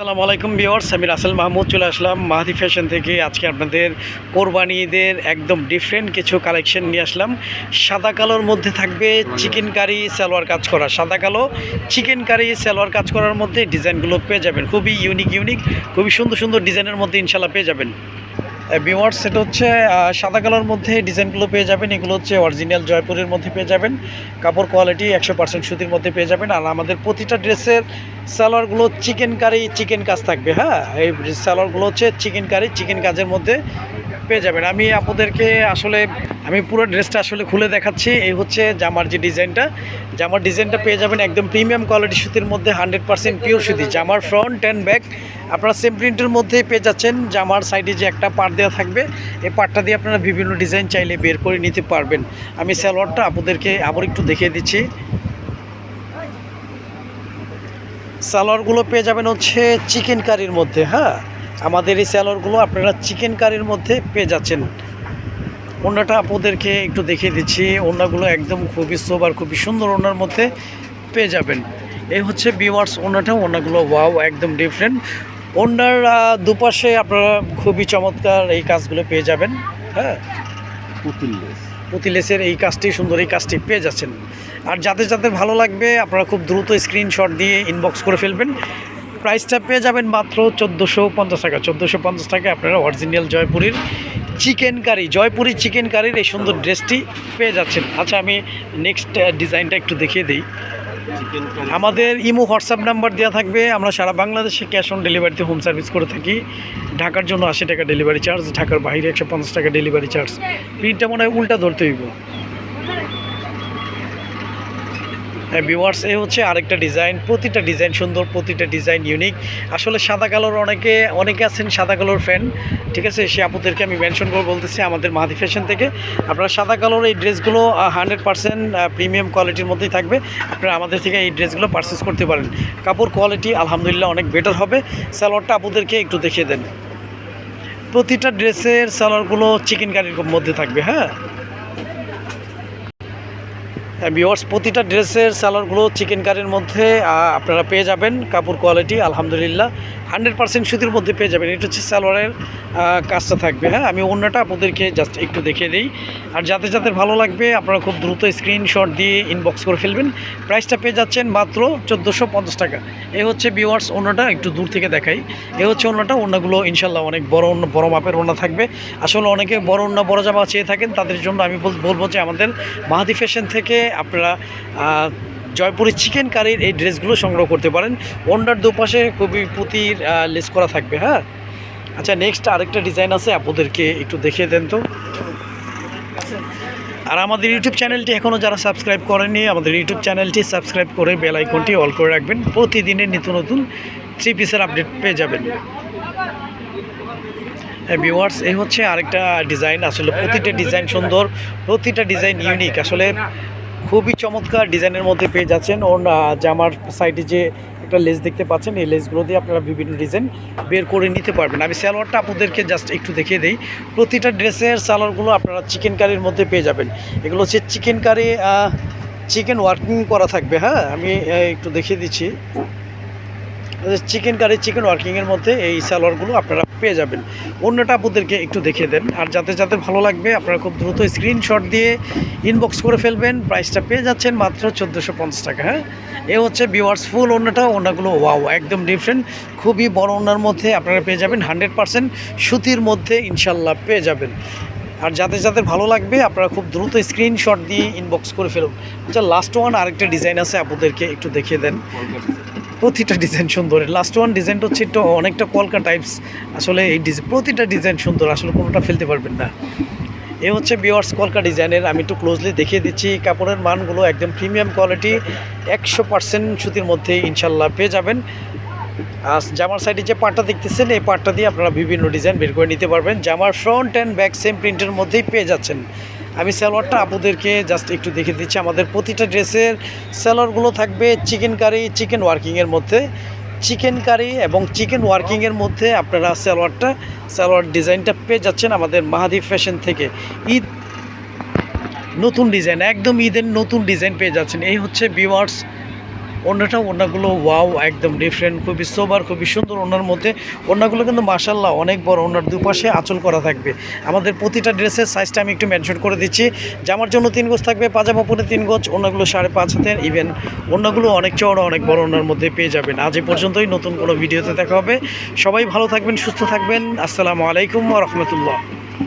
আসসালামু আলাইকুম বিওয়ার্স আমি রাসেল মাহমুদ চলে আসলাম মাহাদি ফ্যাশন থেকে। আজকে আপনাদের কোরবানিদের একদম ডিফারেন্ট কিছু কালেকশন নিয়ে আসলাম। সাদা কালোর মধ্যে থাকবে চিকেন কারি সালোয়ার কাজ করা। সাদা কালো চিকেন কারি সালোয়ার কাজ করার মধ্যে ডিজাইনগুলো পেয়ে যাবেন। খুবই ইউনিক ইউনিক খুবই সুন্দর সুন্দর ডিজাইনের মধ্যে ইনশাল্লাহ পেয়ে যাবেন। বিওয়ার্স সেটা হচ্ছে সাদা কালোর মধ্যে ডিজাইনগুলো পেয়ে যাবেন। এগুলো হচ্ছে অরিজিনাল জয়পুরের মধ্যে পেয়ে যাবেন। কাপড় কোয়ালিটি একশো পার্সেন্ট সুতির মধ্যে পেয়ে যাবেন। আর আমাদের প্রতিটা ড্রেসের সালোয়ারগুলো চিকেন কারি চিকেন কাজ থাকবে হ্যাঁ? এই সালোয়ারগুলো হচ্ছে চিকেন কারি চিকেন কাজের মধ্যে পেয়ে যাবেন। আমি আপনাদেরকে আসলে আমি পুরো ড্রেসটা আসলে খুলে দেখাচ্ছি। এই হচ্ছে জামার যে ডিজাইনটা। জামার ডিজাইনটা পেয়ে যাবেন একদম প্রিমিয়াম কোয়ালিটি সুতির মধ্যে হান্ড্রেড পার্সেন্ট পিওর সুতি। জামার ফ্রন্ট অ্যান্ড ব্যাক আপনারা সেম প্রিন্টের মধ্যেই পেয়ে যাচ্ছেন। জামার সাইডে যে একটা পার্ট দেওয়া থাকবে, এই পার্টটা দিয়ে আপনারা বিভিন্ন ডিজাইন চাইলে বের করে নিতে পারবেন। আমি সালোয়ারটা আপনাদেরকে আবার একটু দেখিয়ে দিচ্ছি। সালোয়ারগুলো পেয়ে যাবেন হচ্ছে চিকেন কারির মধ্যে হ্যাঁ? আমাদের এই সালোয়ারগুলো আপনারা চিকেন কারির মধ্যে পেয়ে যাচ্ছেন। ওনাটা আপনাদেরকে একটু দেখিয়ে দিচ্ছি। ওনাগুলো একদম খুবই সোবার খুবই সুন্দর ওনার মধ্যে পেয়ে যাবেন। এই হচ্ছে বিওয়ার্স ওনাটা ওনাগুলো ওয়াও একদম ডিফারেন্ট ওনার দুপাশে আপনারা খুবই চমৎকার এই কাজগুলো পেয়ে যাবেন। হ্যাঁ? পুতুল লেস। পুতিলেসের এই কাজটি সুন্দর এই কাজটি পেয়ে যাচ্ছেন। আর যাদের যাদের ভালো লাগবে আপনারা খুব দ্রুত স্ক্রিনশট দিয়ে ইনবক্স করে ফেলবেন। প্রাইসটা পেয়ে যাবেন মাত্র চোদ্দোশো পঞ্চাশ টাকা। চোদ্দোশো পঞ্চাশ টাকা আপনারা অরিজিনাল জয়পুরীর চিকেন কারি জয়পুরি চিকেন কারির এই সুন্দর ড্রেসটি পেয়ে যাচ্ছেন। আচ্ছা আমি নেক্সট ডিজাইনটা একটু দেখিয়ে দিই। আমাদের ইমো হোয়াটসঅ্যাপ নাম্বার দেওয়া থাকবে। আমরা সারা বাংলাদেশে ক্যাশ অন ডেলিভারিতে হোম সার্ভিস করে থাকি। ঢাকার জন্য আশি টাকা ডেলিভারি চার্জ ঢাকার বাইরে একশো পঞ্চাশ টাকা ডেলিভারি চার্জ প্রিন্টটা মনে হয় উল্টা ধরতে হইব হ্যাঁ ভিউয়ার্স এ হচ্ছে আরেকটা ডিজাইন প্রতিটা ডিজাইন সুন্দর, প্রতিটা ডিজাইন ইউনিক আসলে সাদা কালোর অনেকে অনেকে আছেন সাদা কালোর ফ্যান ঠিক আছে? সে আপুদেরকে আমি মেনশন করে বলতেছি আমাদের মাহাদি ফ্যাশন থেকে। আপনারা সাদা কালোর এই ড্রেসগুলো হান্ড্রেড পার্সেন্ট প্রিমিয়াম কোয়ালিটির মধ্যেই থাকবে। আপনারা আমাদের থেকে এই ড্রেসগুলো পারচেস করতে পারেন। কাপড় কোয়ালিটি আলহামদুলিল্লাহ অনেক বেটার হবে। সালোয়ারটা আপুদেরকে একটু দেখিয়ে দেন। প্রতিটা ড্রেসের সালোয়ারগুলো চিকেন কারির মধ্যে থাকবে হ্যাঁ? ভিওয়ার্স প্রতিটা ড্রেসের, সালোয়ারগুলো চিকেন কারির মধ্যে আপনারা পেয়ে যাবেন কাপড় কোয়ালিটি আলহামদুলিল্লাহ। হান্ড্রেড পার্সেন্ট সুতির মধ্যে পেয়ে যাবেন। এটা হচ্ছে স্যালোয়ারের কাজটা থাকবে। হ্যাঁ আমি অন্যটা আপনাদেরকে জাস্ট একটু দেখিয়ে দিই। আর যাতে যাতে ভালো লাগবে, আপনারা খুব দ্রুত স্ক্রিনশট দিয়ে ইনবক্স করে ফেলবেন। প্রাইসটা পেয়ে যাচ্ছেন মাত্র চোদ্দোশো পঞ্চাশ টাকা। এ হচ্ছে ভিওয়ার্স অন্যটা একটু দূর থেকে দেখাই। এ হচ্ছে অন্যটা, অন্যগুলো ইনশাল্লাহ অনেক বড় অন্য, বড় মাপের অন্য থাকবে। আসলে অনেকে বড় অন্য, বড় জামা চেয়ে থাকেন। তাদের জন্য আমি বলব যে আমাদের মাহাদি ফ্যাশন থেকে আপনারা আহ, জয়পুরি চিকেন কারির এই ড্রেসগুলো সংগ্রহ করতে পারেন। অন্যার দুপাশে খুবই পুঁতির লেস করা থাকবে হ্যাঁ? আচ্ছা নেক্সট আরেকটা ডিজাইন আছে আপনাদেরকে একটু দেখিয়ে দেন তো। আর আমাদের ইউটিউব চ্যানেলটি এখনও যারা সাবস্ক্রাইব করেনি আমাদের ইউটিউব চ্যানেলটি সাবস্ক্রাইব করে বেল আইকনটি অল করে রাখবেন। প্রতিদিনের নিত্য নতুন থ্রি পিসের আপডেট পেয়ে যাবেন। হ্যাঁ ভিউয়ার্স এই হচ্ছে আরেকটা ডিজাইন আসলে প্রতিটা ডিজাইন সুন্দর প্রতিটা ডিজাইন ইউনিক আসলে খুবই চমৎকার ডিজাইনের মধ্যে পেয়ে যাচ্ছেন। ওর জামার সাইডে যে একটা লেস দেখতে পাচ্ছেন, এই লেসগুলো দিয়ে আপনারা বিভিন্ন ডিজাইন বের করে নিতে পারবেন। আমি সালোয়ারটা আপনাদেরকে জাস্ট একটু দেখিয়ে দিই। প্রতিটা ড্রেসের সালোয়ারগুলো আপনারা চিকেন কারির মধ্যে পেয়ে যাবেন। এগুলো হচ্ছে চিকেন কারি চিকেন ওয়ার্কিং করা থাকবে হ্যাঁ? আমি একটু দেখিয়ে দিচ্ছি। চিকেন কারি চিকেন ওয়ার্কিংয়ের মধ্যে এই সালোয়ারগুলো আপনারা পেয়ে যাবেন। অন্যটা আপনাদেরকে একটু দেখিয়ে দেন। আর যাতে যাতে ভালো লাগবে, আপনারা খুব দ্রুত স্ক্রিনশট দিয়ে ইনবক্স করে ফেলবেন। প্রাইসটা পেয়ে যাচ্ছেন মাত্র চোদ্দোশো পঞ্চাশ টাকা হ্যাঁ? এ হচ্ছে বিওয়ার্স ফুল অন্যটা, অন্যগুলো ওয়াও একদম ডিফারেন্ট খুবই বড় অন্যার মধ্যে আপনারা পেয়ে যাবেন হান্ড্রেড পার্সেন্ট সুতির মধ্যে ইনশাল্লাহ পেয়ে যাবেন। আর যাদের যাদের ভালো লাগবে, আপনারা খুব দ্রুত স্ক্রিনশট দিয়ে ইনবক্স করে ফেলুন। আচ্ছা লাস্ট ওয়ান আরেকটা ডিজাইন আছে, আপনাদেরকে একটু দেখিয়ে দেন। প্রতিটা ডিজাইন সুন্দর। লাস্ট ওয়ান ডিজাইনটা হচ্ছে একটু অনেকটা কলকা টাইপস আসলে এই প্রতিটা ডিজাইন সুন্দর, আসলে কোনোটা ফেলতে পারবেন না। এ হচ্ছে বিওয়ার্স কলকা ডিজাইনের আমি একটু ক্লোজলি দেখিয়ে দিচ্ছি, কাপড়ের মানগুলো একদম প্রিমিয়াম কোয়ালিটি একশো পার্সেন্ট সুতির মধ্যে ইনশাল্লাহ পেয়ে যাবেন। আর জামার সাইডে যে পাটটা দেখতেছেন, এই পাটটা দিয়ে আপনারা বিভিন্ন ডিজাইন বের করে নিতে পারবেন। জামার ফ্রন্ট অ্যান্ড ব্যাক সেম প্রিন্টের মধ্যেই পেয়ে যাচ্ছেন। আমি সালোয়ারটা আপনাদেরকে জাস্ট একটু দেখে দিচ্ছি। আমাদের প্রতিটা ড্রেসের সালোয়ারগুলো থাকবে চিকেন কারি চিকেন ওয়ার্কিংয়ের মধ্যে। চিকেন কারি এবং চিকেন ওয়ার্কিংয়ের মধ্যে আপনারা সালোয়ারটা, সালোয়ার ডিজাইনটা পেয়ে যাচ্ছেন আমাদের মাহাদি ফ্যাশন থেকে। ঈদ নতুন ডিজাইন একদম ঈদের নতুন ডিজাইন পেয়ে যাচ্ছেন। এই হচ্ছে বিওয়ার্স অন্যটা, অন্যগুলো ওয়াও একদম ডিফারেন্ট খুবই সোবার খুবই সুন্দর ওনার মধ্যে। অন্যগুলো কিন্তু মাসাল্লাহ অনেক বড় ওনার দুপাশে আঁচল করা থাকবে। আমাদের প্রতিটা ড্রেসের সাইজটা আমি একটু মেনশন করে দিচ্ছি। জামার জন্য তিন গজ থাকবে, পাজামা পরে তিন গজ অন্যগুলো সাড়ে পাঁচ হাতের ইভেন অন্যগুলো অনেক চওড়া, অনেক বড় ওনার মধ্যে পেয়ে যাবেন। আজ এই পর্যন্তই, নতুন কোনো ভিডিওতে দেখা হবে। সবাই ভালো থাকবেন, সুস্থ থাকবেন। আসসালামু আলাইকুম রহমতুল্লাহ।